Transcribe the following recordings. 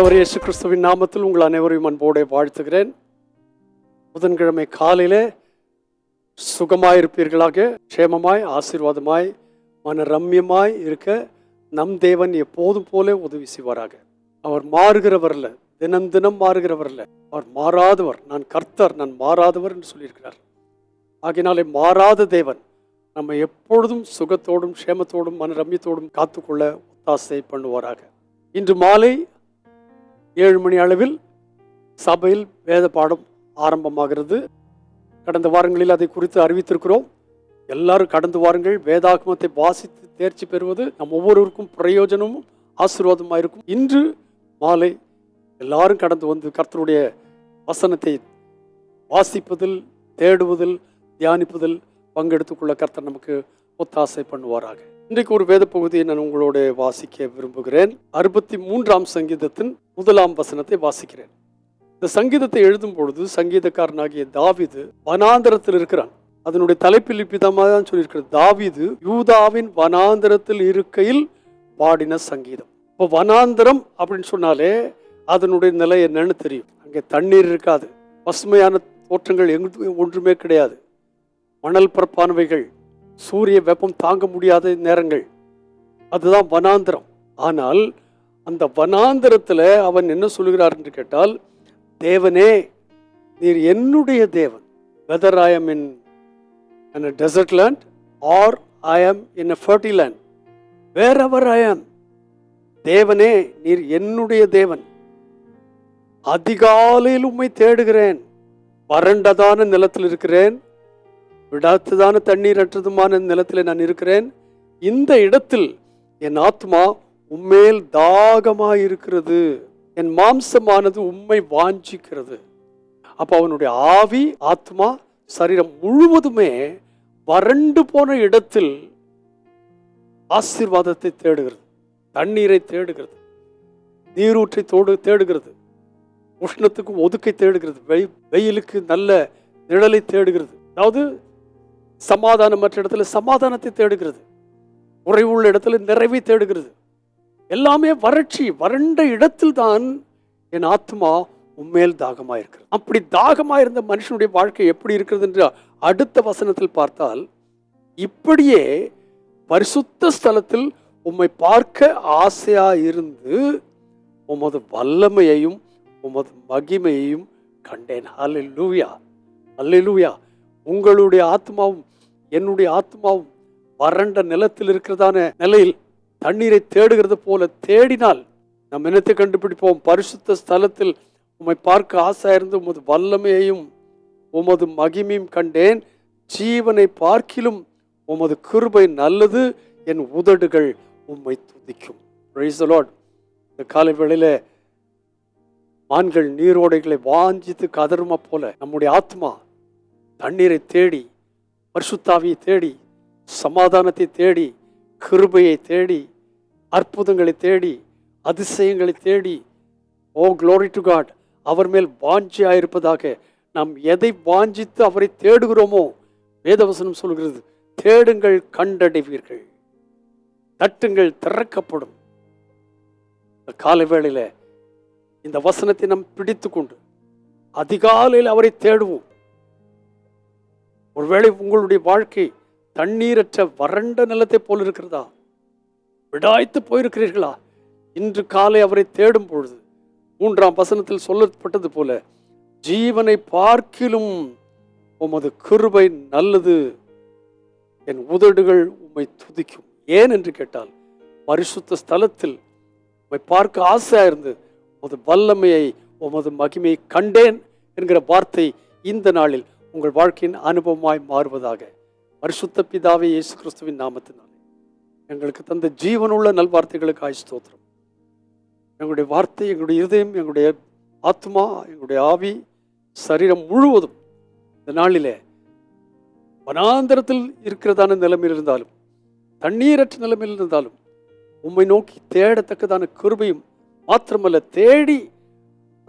ஆண்டவர் இயேசு கிறிஸ்துவின் நாமத்தில் உங்கள் அனைவரையும் அன்போடு வாழ்த்துகிறேன். புதன்கிழமை காலையிலே சுகமாயிருப்பீர்களாக க்ஷேமமாய் ஆசீர்வாதமாய் மன ரம்யமாய் இருக்க நம் தேவன் எப்போதும் போல உதவி செய்வாராக. அவர் மாறுகிறவரில் தினம் தினம் மாறுகிறவரில் அவர் மாறாதவர் நான் கர்த்தர் நான் மாறாதவர் என்று சொல்லியிருக்கிறார். ஆகினாலே மாறாத தேவன் நம்ம எப்பொழுதும் சுகத்தோடும் க்ஷேமத்தோடும் மன ரம்யத்தோடும் காத்துக்கொள்ள ஒத்தாசை பண்ணுவாராக. இன்று மாலை ஏழு மணி அளவில் சபையில் வேத பாடம் ஆரம்பமாகிறது. கடந்த வாரங்களில் அதை குறித்து அறிவித்திருக்கிறோம். எல்லாரும் கடந்து வாருங்கள். வேதாகமத்தை வாசித்து தேர்ச்சி பெறுவது நம் ஒவ்வொருவருக்கும் பிரயோஜனமும் ஆசீர்வாதமாக இருக்கும். இன்று மாலை எல்லாரும் கடந்து வந்து கர்த்தருடைய வசனத்தை வாசிப்பதில் தேடுவதில் தியானிப்பதில் பங்கெடுத்துக்கொள்ள கர்த்தர் நமக்கு ஒத்தாசை பண்ணுவாராக. இன்றைக்கு ஒரு வேத பகுதியை நான் உங்களோட வாசிக்க விரும்புகிறேன். அறுபத்தி மூன்றாம் சங்கீதத்தின் முதலாம் வசனத்தை வாசிக்கிறேன். இந்த சங்கீதத்தை எழுதும் பொழுது சங்கீதக்காரனாகிய தாவிது வனாந்தரத்தில் இருக்கிறான். அதனுடைய தலைப்பில் இப்பிதமாக தான் சொல்லியிருக்கிறது. தாவிது யூதாவின் வனாந்தரத்தில் இருக்கையில் பாடின சங்கீதம். இப்போ வனாந்தரம் அப்படின்னு சொன்னாலே அதனுடைய நிலை என்னன்னு தெரியும். அங்கே தண்ணீர் இருக்காது. பசுமையான தோற்றங்கள் எங்கு ஒன்றுமே கிடையாது. மணல் பரப்பானவைகள் சூரிய வெப்பம் தாங்க முடியாத நேரங்கள். அதுதான் வனாந்திரம். ஆனால் அந்த வனாந்திரத்தில் அவன் என்ன சொல்கிறார் என்று கேட்டால் தேவனே நீர் என்னுடைய தேவன். Whether I am in a desert land or I am in a fertile land wherever I am தேவனே நீர் என்னுடைய தேவன். அதிகாலையில் உம்மை தேடுகிறேன். வறண்டதான நிலத்தில் இருக்கிறேன். விடாத்ததான தண்ணீர் அற்றதுமான நிலத்தில் நான் இருக்கிறேன். இந்த இடத்தில் என் ஆத்மா உம்மேல் தாகமாக இருக்கிறது என் மாம்சமானது உண்மை வாஞ்சிக்கிறது. அப்போ அவனுடைய ஆவி ஆத்மா சரீரம் முழுவதுமே வறண்டு போன இடத்தில் ஆசீர்வாதத்தை தேடுகிறது. தண்ணீரை தேடுகிறது. நீரூற்றை தோடு தேடுகிறது. உஷ்ணத்துக்கு ஒதுக்கை தேடுகிறது. வெயிலுக்கு நல்ல நிழலை தேடுகிறது. அதாவது சமாதானமற்ற இடத்துல சமாதானத்தை தேடுகிறது. உறைவுள்ள இடத்துல நிறைவை தேடுகிறது. எல்லாமே வறட்சி வறண்ட இடத்தில் தான் என் ஆத்மா உண்மையில் தாகமாக இருக்கிறது அப்படி தாகமாக இருந்த மனுஷனுடைய வாழ்க்கை எப்படி இருக்கிறது என்று அடுத்த வசனத்தில் பார்த்தால் இப்படியே பரிசுத்த ஸ்தலத்தில் உம்மை பார்க்க ஆசையாக இருந்து உமது வல்லமையையும் உமது மகிமையையும் கண்டேன். அல்லூயா அல்லூயா உங்களுடைய ஆத்மாவும் என்னுடைய ஆத்மாவும் வறண்ட நிலத்தில் இருக்கிறதான நிலையில் தண்ணீரை தேடுகிறது போல தேடினால் நம் இனத்தை கண்டுபிடிப்போம்? பரிசுத்த ஸ்தலத்தில் உம்மை பார்க்க ஆசை இருந்து உமது வல்லமையையும் உமது மகிமையும் கண்டேன். ஜீவனை பார்க்கிலும் உமது கிருபை நல்லது. என் உதடுகள் உம்மை துதிக்கும். இந்த காலை வேளையில மான்கள் நீரோடைகளை வாஞ்சித்து கதருமா போல நம்முடைய ஆத்மா தண்ணீரை தேடி பரிசுத்தாவியை தேடி சமாதானத்தை தேடி கிருபையை தேடி அற்புதங்களை தேடி அதிசயங்களை தேடி ஓ க்ளோரி டு காட் அவர் மேல் வாஞ்சியாயிருப்பதாக நாம் எதை வாஞ்சித்து அவரை தேடுகிறோமோ வேதவசனம் சொல்கிறது தேடுங்கள் கண்டடைவீர்கள். தட்டுங்கள் திறக்கப்படும். இந்த காலை வேளையில் இந்த வசனத்தை நாம் பிடித்து கொண்டு அதிகாலையில் அவரை தேடுவோம். ஒருவேளை உங்களுடைய வாழ்க்கை தண்ணீரற்ற வறண்ட நிலத்தை போல் இருக்கிறதா? விடாய்த்து போயிருக்கிறீர்களா? இன்று காலை அவரை தேடும் பொழுது மூன்றாம் வசனத்தில் சொல்லப்பட்டது போல ஜீவனை பார்க்கிலும் உமது கிருபை நல்லது. என் உதடுகள் உம்மை துதிக்கும். ஏன் என்று கேட்டால் பரிசுத்த ஸ்தலத்தில் உம்மை பார்க்க ஆசையாக இருந்து உமது வல்லமையை உமது மகிமையை கண்டேன் என்கிற வார்த்தை இந்த நாளில் உங்கள் வாழ்க்கையின் அனுபவமாய் மாறுவதாக பரிசுத்த பிதாவே இயேசு கிறிஸ்துவின் நாமத்தினாலே. எங்களுக்கு தந்த ஜீவனுள்ள நல்வார்த்தைகளுக்கு ஆய் ஸ்தோத்திரம். எங்களுடைய வார்த்தை எங்களுடைய இருதயம் எங்களுடைய ஆத்மா எங்களுடைய ஆவி சரீரம் முழுவதும் இந்த நாளிலே வனாந்தரத்தில் இருக்கிறதான நிலைமையில் இருந்தாலும் தண்ணீரற்ற நிலைமையில் இருந்தாலும் உம்மை நோக்கி தேடத்தக்கதான கிருபையும் மாத்திரமல்ல தேடி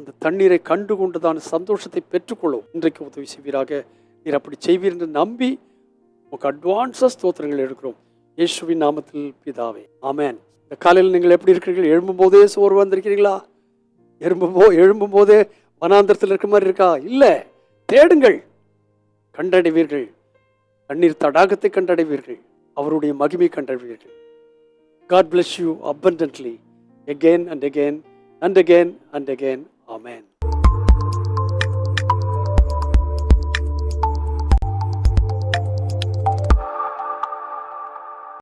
அந்த தண்ணீரை கண்டு கொண்டுதான் சந்தோஷத்தை பெற்றுக்கொள்ளும். இன்றைக்கு உதவி செய்வீராக. நீர் அப்படி செய்வீர் என்று நம்பி உங்களுக்கு அட்வான்ஸஸ் ஸ்தோத்திரங்கள் எடுக்கிறோம். இயேசுவின் நாமத்தில் பிதாவே. ஆமேன். இந்த காலையில் நீங்கள் எப்படி இருக்கிறீர்கள்? எழும்பும் போதே சோர்வு வந்திருக்கிறீர்களா? எழும்பும் போ எழும்பும் போதே வனாந்திரத்தில் இருக்கிற மாதிரி இருக்கா? இல்லை. தேடுங்கள். கண்டடைவீர்கள். தண்ணீர் தடாகத்தை கண்டடைவீர்கள். அவருடைய மகிமை கண்டடைவீர்கள். God bless you abundantly again and again and again and again 아멘.